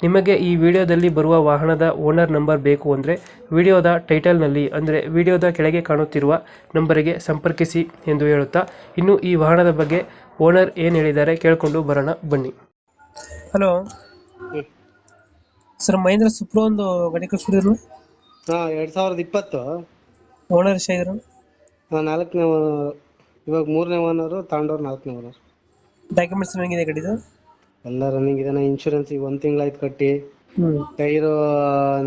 ನಿಮಗೆ ಈ ವಿಡಿಯೋದಲ್ಲಿ ಬರುವ ವಾಹನದ ಓನರ್ ನಂಬರ್ ಬೇಕು ಅಂದರೆ ವಿಡಿಯೋದ ಟೈಟಲ್ನಲ್ಲಿ ಅಂದರೆ ವಿಡಿಯೋದ ಕೆಳಗೆ ಕಾಣುತ್ತಿರುವ ನಂಬರಿಗೆ ಸಂಪರ್ಕಿಸಿ ಎಂದು ಹೇಳುತ್ತಾ ಇನ್ನು ಈ ವಾಹನದ ಬಗ್ಗೆ ಓನರ್ ಏನು ಹೇಳಿದ್ದಾರೆ ಕೇಳಿಕೊಂಡು ಬರೋಣ ಬನ್ನಿ. ಹಲೋ. ಸರ್ ಮಹೇಂದ್ರ ಸುಪ್ರೋ ಒಂದು ಗಾಡಿ ಕಳಿಸ್ಬಿಡಿದ್ರು ಹಾ ಎರಡ್ ಸಾವಿರದ ಇಪ್ಪತ್ತು. ಓನರ್ ಇದ್ರು ಆ, ನಾಲ್ಕನೇ ಇವಾಗ ಮೂರನೇ ಓನರು ತಾಂಡವ್ರು ನಾಲ್ಕನೇ ಓನರ್. ಡಾಕ್ಯುಮೆಂಟ್ಸ್ ಹೆಂಗಿದೆ ಗಾಡಿದು? ಎಲ್ಲ ರನ್ನಿಂಗ್ ಇದೆ. ಇನ್ಶೂರೆನ್ಸ್ ಈಗ ಒಂದ್ ತಿಂಗಳಾಯ್ತು ಕಟ್ಟಿ. ಟೈರ್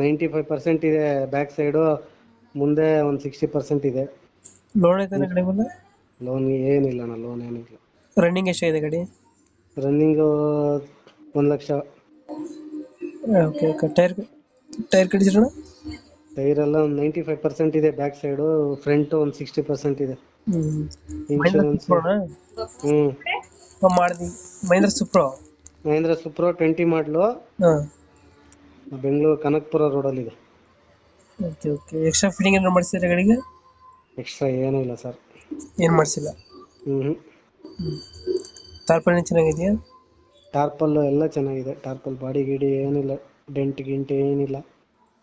ನೈಂಟಿ ಫೈವ್ ಪರ್ಸೆಂಟ್ ಇದೆ ಬ್ಯಾಕ್ ಸೈಡು ಮುಂದೆ ಒಂದು ಸಿಕ್ಸ್ಟಿ ಪರ್ಸೆಂಟ್ ಇದೆ. ಲೋನ್ ಐತೆ ಕಡೆ ಬಂದು ಲೋನ್ ಏನಿಲ್ಲ ಅಣ್ಣ ಲೋನ್ ಏನಿಲ್ಲ. ರನ್ನಿಂಗ್ ಎಷ್ಟಿದೆ ಗಾಡಿ ರನ್ನಿಂಗು ಒಂದ್ lakh. Okay okay tyre tyre ಕಡಿಸಿರೋಣ tyre ಎಲ್ಲ ಒಂದು ನೈಂಟಿ ಫೈವ್ ಪರ್ಸೆಂಟ್ ಇದೆ ಬ್ಯಾಕ್ ಸೈಡು ಫ್ರಂಟ್ ಒಂದು ಸಿಕ್ಸ್ಟಿ ಪರ್ಸೆಂಟ್ ಇದೆ. ಹ್ಞೂ ಇನ್ಶೂರೆನ್ಸ್ ಹ್ಮ್. ಮಾಡಿದ್ವಿ. Mahindra Supro Mahindra Supro twenty model ಹಾಂ. ಬೆಂಗಳೂರು ಕನಕಪುರ ರೋಡಲ್ಲಿ ಇದೆ. ಓಕೆ ಓಕೆ ಎಕ್ಸ್ಟ್ರಾ ಫಿಟ್ಟಿಂಗ್ ಏನಾದ್ರು ಮಾಡಿಸಿದ್ರೆ ಗಾಡಿಗೆ? ಎಕ್ಸ್ಟ್ರಾ ಏನೂ ಇಲ್ಲ ಸರ್ ಏನು ಮಾಡಿಸಿಲ್ಲ? ಹ್ಮ್. ತಾರ್ಪಣಿ ಚೆನ್ನಾಗಿದೆಯಾ? ಟಾರ್ಪಲ್ ಎಲ್ಲ ಚೆನ್ನಾಗಿದೆ. ಟಾರ್ಪಲ್ ಬಾಡಿ ಗೀಡಿ ಏನಿಲ್ಲ. ಡೆಂಟ್ ಗಿಂಟ್ ಏನಿಲ್ಲ.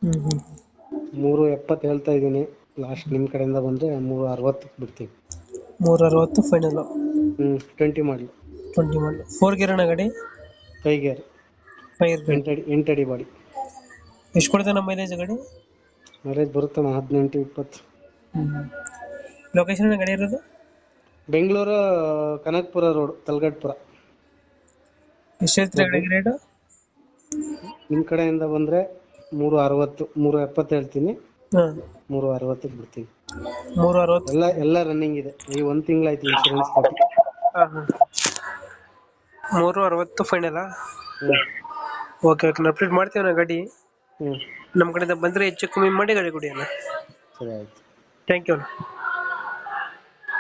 ಹ್ಞೂ ಹ್ಞೂ ಮೂರು ಎಪ್ಪತ್ತು ಹೇಳ್ತಾ ಇದ್ದೀನಿ. ಲಾಸ್ಟ್ ನಿಮ್ಮ ಕಡೆಯಿಂದ ಬಂದರೆ ಮೂರು ಅರವತ್ತಕ್ಕೆ ಬಿಡ್ತೀನಿ. ಮೂರು ಅರವತ್ತು ಫೈನಲು ಹ್ಞೂ twenty model twenty model four gear ಅಣ್ಣ ಗಾಡಿ ಕೈಗೇರ್ ಫೈರ್ ಗೇರ್ ಎಂಟಡಿ ಎಂಟಡಿ ಬಾಡಿ ಎಷ್ಟು ಕೊಡ್ತಾನೆ ಮೈಲೇಜ್ ಗಾಡಿ? ಮೈಲೇಜ್ ಬರುತ್ತಣ್ಣ ಹದಿನೆಂಟು ಇಪ್ಪತ್ತು. ಲೊಕೇಶನ್ ಗಾಡಿ ಇರೋದು? ಬೆಂಗಳೂರು ಕನಕಪುರ ರೋಡ್ ತಲಗಟ್ಪುರ. ಎಷ್ಟು ಹೇಳ್ತೀರಾ ಗಾಡಿಗೆ ರೇಟು? ನಿಮ್ಮ ಕಡೆಯಿಂದ ಬಂದರೆ ಮೂರು ಅರವತ್ತು ಮೂರು ಎಪ್ಪತ್ತು ಹೇಳ್ತೀನಿ. ಹಾಂ. ಮೂರು ಅರವತ್ತಕ್ಕೆ ಬಿಡ್ತೀನಿ. ಮೂರು ಅರವತ್ತು. ಎಲ್ಲ ಎಲ್ಲ ರನ್ನಿಂಗ್ ಇದೆ. ಈ ಒಂದು ತಿಂಗಳಾಯ್ತು ಇನ್ಶೂರೆನ್ಸ್ ಕೊಟ್ಟು. ಹಾಂ ಹಾಂ. ಮೂರು ಅರವತ್ತು final okay okay okay update ಮಾಡ್ತೀವಿ ನಾ ಗಾಡಿ. ಹ್ಞೂ ನಮ್ಮ ಕಡೆಯಿಂದ ಬಂದರೆ ಹೆಚ್ಚು ಕಮ್ಮಿ ಮಾಡಿ ಗಾಡಿ ಕೊಡಿ ಅಣ್ಣ. ಸರಿ ಆಯ್ತು. ಥ್ಯಾಂಕ್ ಯು ಅಣ್ಣ.